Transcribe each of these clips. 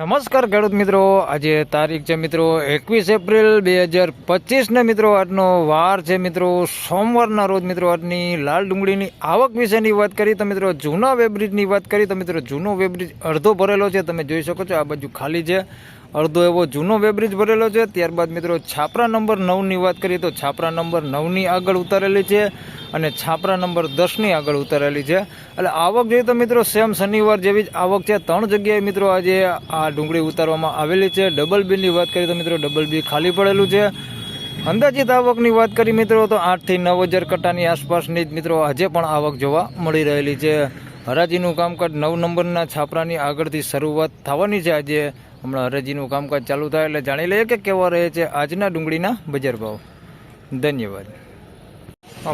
નમસ્કાર ખેડૂત મિત્રો. આજે તારીખ છે મિત્રો એકવીસ એપ્રિલ બે હજાર પચીસને મિત્રો આજનો વાર છે મિત્રો. સોમવારના રોજ મિત્રો આજની લાલ ડુંગળીની આવક વિશેની વાત કરી તો મિત્રો જૂના વેબ્રિજની વાત કરી તો મિત્રો જૂનો વેબ્રિજ અડધો ભરેલો છે. તમે જોઈ શકો છો આ બાજુ ખાલી છે. અડધો એવો જૂનો વેબ્રિજ ભરેલો છે. ત્યારબાદ મિત્રો, છાપરા નંબર નવની વાત કરીએ તો છાપરા નંબર નવની આગળ ઉતારેલી છે અને છાપરા નંબર દસની આગળ ઉતારેલી છે. એટલે આવક જોઈએ તો મિત્રો, સેમ શનિવાર જેવી જ આવક છે. ત્રણ જગ્યાએ મિત્રો આજે આ ડુંગળી ઉતારવામાં આવેલી છે. ડબલ બીની વાત કરીએ તો મિત્રો ડબલ બી ખાલી પડેલું છે. અંદાજિત આવકની વાત કરી મિત્રો, તો આઠથી નવ હજાર કટ્ટાની આસપાસની જ મિત્રો, આજે પણ આવક જોવા મળી રહેલી છે. હરાજીનું કામકાજ નવ નંબરના છાપરાની આગળથી શરૂઆત થવાની છે. આજે હમણાં હરાજીનું કામકાજ ચાલુ થાય એટલે જાણી લઈએ કે કેવા રહે છે આજના ડુંગળીના બજાર ભાવ. ધન્યવાદ.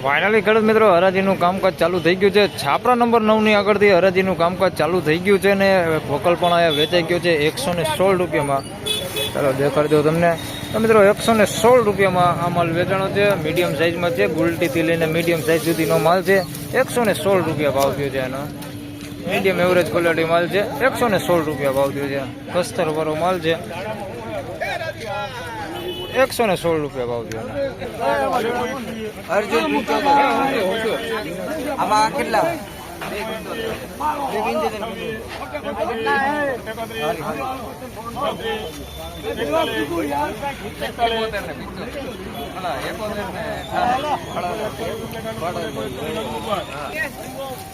ફાઇનલી ખેડૂત મિત્રો, હરાજીનું કામકાજ ચાલુ થઈ ગયું છે. છાપરા નંબર નવની આગળથી હરાજીનું કામકાજ ચાલુ થઈ ગયું છે ને વકલ પણ અહીંયા વેચાઈ ગયો છે એકસો ને સોળ રૂપિયામાં. ચાલો દેખાડી દઉં તમને. મિત્રો, એકસો ને સોળ રૂપિયામાં આ માલ વેચાણો છે. મીડિયમ સાઇઝમાં છે. ગુલટીથી લઈને મીડિયમ સાઇઝ સુધીનો માલ છે. એકસો ને સોળ રૂપિયા ભાવ થયો છે એનો. મીડિયમ એવરેજ ક્વોલિટી માલ છે. એકસો ને સોળ રૂપિયા ભાવ થયો છે. કસ્તર વાળો માલ છે. એકસો ને સોળ રૂપિયા ભાવ થયો એનો. અર્જુન આમાં કેટલા?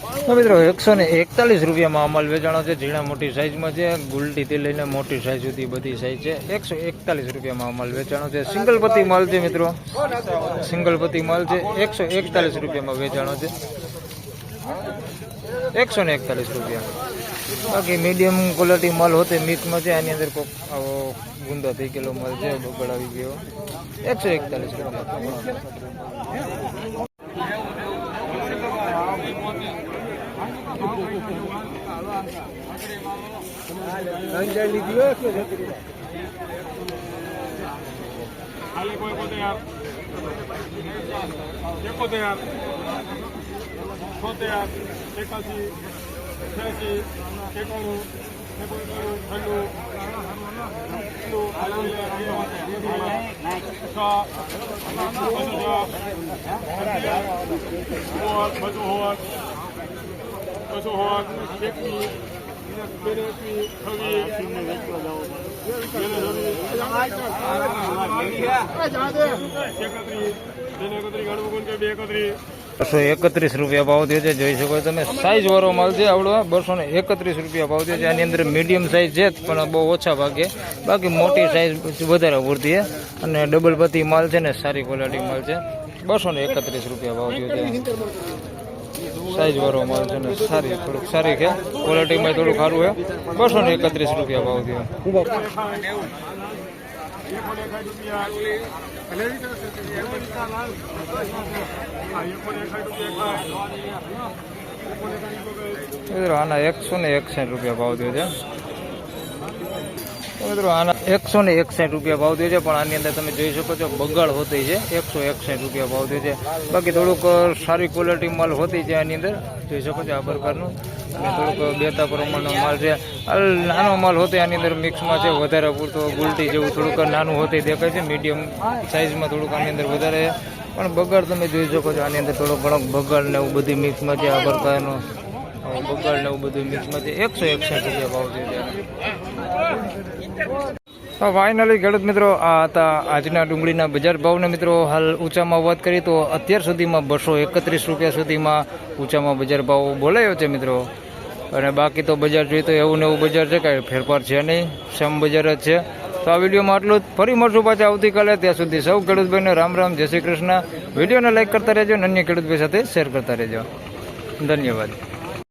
તો મિત્રો એકસો ને એકતાલીસ રૂપિયામાં અમલ વેચાણો છે. ઝીણા મોટી સાઇઝમાં છે. ગુલટીથી લઈને મોટી સાઇઝ સુધી બધી સાઇઝ છે. એકસો એકતાલીસ રૂપિયામાં અમલ વેચાણો છે. સિંગલ પતિ માલ છે મિત્રો. સિંગલ પતિ માલ છે. એકસો એકતાલીસ રૂપિયામાં વેચાણો છે. એકસો ને એકતાલીસ રૂપિયા. બાકી મીડિયમ ક્વોલિટી માલ હોતે મિક્સમાં છે. આની અંદર કોઈક આવો ગુંદો થઈ ગયેલો માલ છે. બગડાવી ગયો. એકસો એકતાલીસ રૂપિયા ખાલી કોઈ પોતે આપ એકોતેર છોતેર એકાસી અઠ્યાસી એકાણું ઠંડુ બસો હોત બસો હોત એકવી બેનેસી છવ્વીસ બસો એકત્રીસ રૂપિયા ભાવ થયો છે જોઈ શકો તમે. સાઈઝ વાળો માલ છે આવડો બસો ને એકત્રીસ રૂપિયા ભાવ થયો છે આની અંદર મીડિયમ સાઈઝ છે પણ બહુ ઓછા ભાગે. બાકી મોટી સાઈઝ વધારે પૂરતી છે અને ડબલ પતિ માલ છે ને સારી ક્વોલિટી માલ છે. બસો ને એકત્રીસ રૂપિયા ભાવ થયો છે સાઈઝ વાળો માલ છે ને સારી થોડુંક સારી છે. ક્વોલિટીમાં થોડું સારું છે. બસો ને એકત્રીસ રૂપિયા ભાવ થયો. મિત્રો, આના એકસો ને એકસાઠ રૂપિયા ભાવ થયો છે. તો મિત્રો, આના એકસો ને એકસાઠ રૂપિયા ભાવ થયો છે. પણ આની અંદર તમે જોઈ શકો છો, બગાડ હોતી છે. એકસો એકસાઠ રૂપિયા ભાવ થયો છે. બાકી થોડુંક સારી ક્વોલિટી માલ હોતી છે આની અંદર. જોઈ શકો છો આ પ્રકારનું. અને થોડુંક બેતા પ્રમાણનો માલ છે. નાનો માલ હોતો આની અંદર મિક્સમાં છે. વધારે પૂરતો ગુલટી જેવું થોડુંક નાનું હોતે દેખાય છે. મીડિયમ સાઇઝમાં થોડુંક આની અંદર વધારે. પણ બગાડ તમે જોઈ શકો છો, આની અંદર થોડો ઘણો બગાડ ને એવું બધી મિક્સમાં છે. આ પ્રકારનો બગાડ ને એવું બધું મિક્સમાં છે. એકસો એકસાઠ રૂપિયા ભાવ છે. તો ફાઇનલી ખેડૂત મિત્રો, આ હતા આજના ડુંગળીના બજાર ભાવને મિત્રો, હાલ ઊંચામાં વાત કરીએ તો અત્યાર સુધીમાં બસો એકત્રીસ રૂપિયા સુધીમાં ઊંચામાં બજાર ભાવ બોલાયો છે મિત્રો. અને બાકી તો બજાર જોઈએ તો એવું ને એવું બજાર છે, કાંઈ ફેરફાર છે નહીં સમ બજાર જ છે. તો આ વિડીયોમાં આટલું જ. ફરી મળશું પાછા આવતીકાલે. ત્યાં સુધી સૌ ખેડૂતભાઈને રામ રામ, જય શ્રી કૃષ્ણ. વિડીયોને લાઇક કરતા રહેજો અને અન્ય ખેડૂતભાઈ સાથે શેર કરતા રહેજો. ધન્યવાદ.